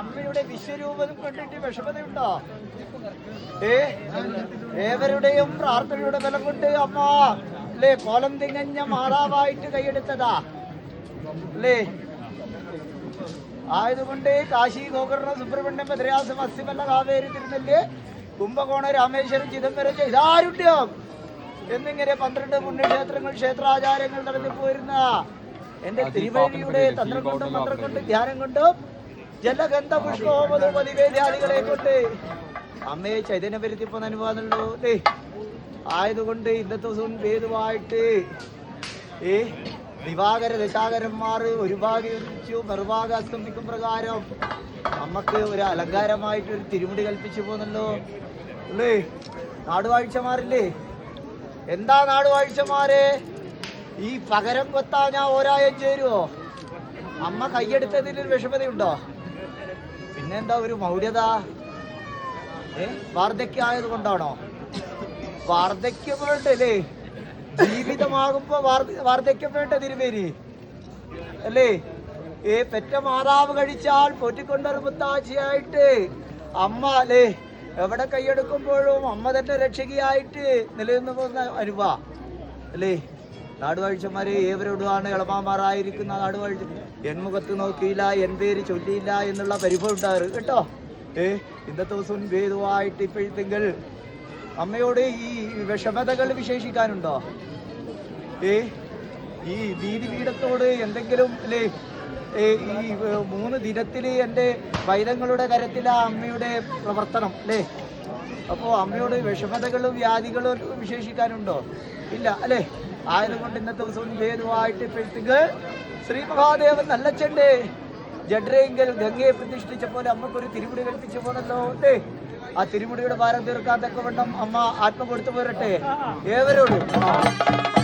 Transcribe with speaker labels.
Speaker 1: അമ്മയുടെ വിശ്വരൂപം കണ്ടിട്ട് വിഷമതയുണ്ടോ? ഏ ഏവരുടെയും പ്രാർത്ഥനയുടെ ബലം കൊണ്ട് അമ്മ. അല്ലേ കോലം തിങ്ങഞ്ഞ മാതാവായിട്ട് കൈയെടുത്തതാ. അല്ലേ? ആയതുകൊണ്ട് കാശി ഗോകർണ സുബ്രഹ്മണ്യം ഭദ്രയാസം അസ്ഥിമല്ല കാവേരി തിരുനെല്ല് കുംഭകോണ രാമേശ്വരം ചിദംബരം ചെയ്താരുണ്യം എന്നിങ്ങനെ പന്ത്രണ്ട് പുണ്യക്ഷേത്രങ്ങൾ ക്ഷേത്രാചാരങ്ങൾ നടന്നു പോയിരുന്ന എന്റെ തിരുവേദിയുടെ തന്ത്രം കൊണ്ടും മന്ത്രം കൊണ്ടും ധ്യാനം കൊണ്ടും ജലഗന്ധ പുഷ്പഹോമത കൊണ്ട് അമ്മയെ ചൈതന്യം വരുത്തിപ്പോന്ന് അനുഭവമുള്ളൂ അല്ലേ ആയതുകൊണ്ട് ഇന്നത്തെ ദിവസവും ഭേദമായിട്ട് ഏ ദിവാകര ദശാകരന്മാർ ഒരു ഭാഗം ഉദിച്ചു മറുഭാഗം അസ്തമിക്കും പ്രകാരം നമുക്ക് ഒരു അലങ്കാരമായിട്ട് ഒരു തിരുമുടി കൽപ്പിച്ചു പോന്നല്ലോ അല്ലേ? നാടുവാഴ്ചമാരില്ലേ? എന്താ നാടുവാഴ്ചമാരെ? ഈ പകരം കൊത്താ ഞാൻ ഒരായം ചേരുവോ? അമ്മ കൈയെടുത്തതിൽ ഒരു വിഷമതയുണ്ടോ? പിന്നെന്താ ഒരു മൗര്യത വാർദ്ധക്യ ആയത് കൊണ്ടാണോ വാർദ്ധക്യം വേണ്ടല്ലേ ജീവിതമാകുമ്പോ വാർദ്ധ- വാർദ്ധക്യം വേണ്ട തിരുമേനി. അല്ലേ? ഏ പെറ്റ മാതാവ് കഴിച്ചാൽ പൊറ്റിക്കൊണ്ടൊരു മുത്താച്ചിയായിട്ട് അമ്മ അല്ലേ? എവിടെ കൈയെടുക്കുമ്പോഴും അമ്മ തന്നെ രക്ഷകിയായിട്ട് നിലനിന്ന് പോകുന്ന അനുഭവ അല്ലേ? നാടുവാഴ്ചമാരെ ഏവരോടുമാണ് ഇളമാമാറായിരിക്കുന്ന നാടുവാഴ്ച എൻ മുഖത്ത് നോക്കിയില്ല എൻ പേര് ചൊല്ലിയില്ല എന്നുള്ള പരിഭവം ഉണ്ടാറ് കേട്ടോ. ഏ ഇന്നത്തെ ദിവസം ഭേദമായിട്ട് ഇപ്പോഴത്തെങ്കിൽ അമ്മയോട് ഈ വിഷമതകൾ വിശേഷിക്കാനുണ്ടോ? ഏ ഈ ദീദിപീഠത്തോട് എന്തെങ്കിലും അല്ലേ? ഈ മൂന്ന് ദിനത്തിൽ എന്റെ വൈദ്യങ്ങളുടെ കരത്തിലാ അമ്മയുടെ പ്രവർത്തനം അല്ലേ? അപ്പോൾ അമ്മയോട് വിഷമതകളും വ്യാധികളും വിശേഷിക്കാനുണ്ടോ? ഇല്ല അല്ലേ? ആയതുകൊണ്ട് ഇന്നത്തെ ദിവസം ഭേദമായിട്ട് ഇപ്പോഴത്തേക്ക് ശ്രീ മഹാദേവൻ നല്ലച്ചന്റെ ജഡ്രയെങ്കിൽ ഗംഗയെ പ്രതിഷ്ഠിച്ച പോലെ അമ്മക്കൊരു തിരുമുടി കൽപ്പിച്ചു പോന്നല്ലോ അല്ലേ ആ തിരുമുടിയുടെ ഭാരം തീർക്കാൻ തക്കവണ്ണം അമ്മ ആത്മ കൊടുത്തു പോരട്ടെ ഏവരോടും.